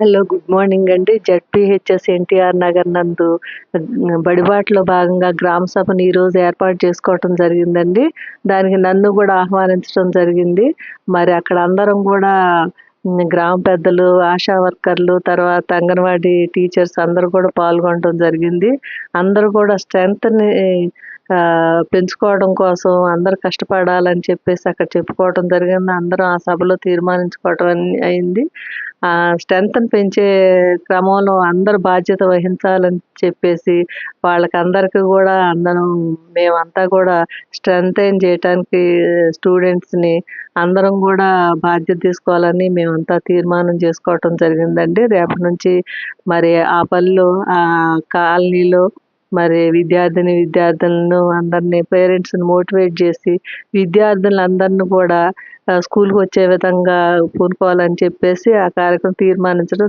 Hello good morning అండి. ZPHS NTR Nagar నందు బడిబాట్లో భాగంగా గ్రామ సభను ఈరోజు ఏర్పాటు చేసుకోవటం జరిగిందండి. దానికి నన్ను కూడా ఆహ్వానించడం జరిగింది. మరి అక్కడ అందరం కూడా గ్రామ పెద్దలు ఆశా వర్కర్లు తర్వాత అంగన్వాడీ టీచర్స్ అందరూ కూడా పాల్గొనడం జరిగింది. అందరూ కూడా స్ట్రెంగ్త్ని పెంచుకోవడం కోసం అందరు కష్టపడాలని చెప్పేసి అక్కడ చెప్పుకోవడం జరిగింది. అందరం ఆ సభలో తీర్మానించుకోవటం అయింది. స్ట్రెంగ్త్ని పెంచే క్రమంలో అందరు బాధ్యత వహించాలని చెప్పేసి వాళ్ళకి అందరికీ కూడా అందరం మేమంతా కూడా స్ట్రెంగ్తైన్ చేయటానికి స్టూడెంట్స్ని అందరం కూడా బాధ్యత తీసుకోవాలని మేమంతా తీర్మానం చేసుకోవటం జరిగిందండి. రేపటి నుంచి మరి ఆ పనిలో ఆ కాలనీలో మరి విద్యార్థిని విద్యార్థులను అందరినీ పేరెంట్స్ని మోటివేట్ చేసి విద్యార్థులందరిని కూడా స్కూల్కి వచ్చే విధంగా పూనుకోవాలని చెప్పేసి ఆ కార్యక్రమం తీర్మానించడం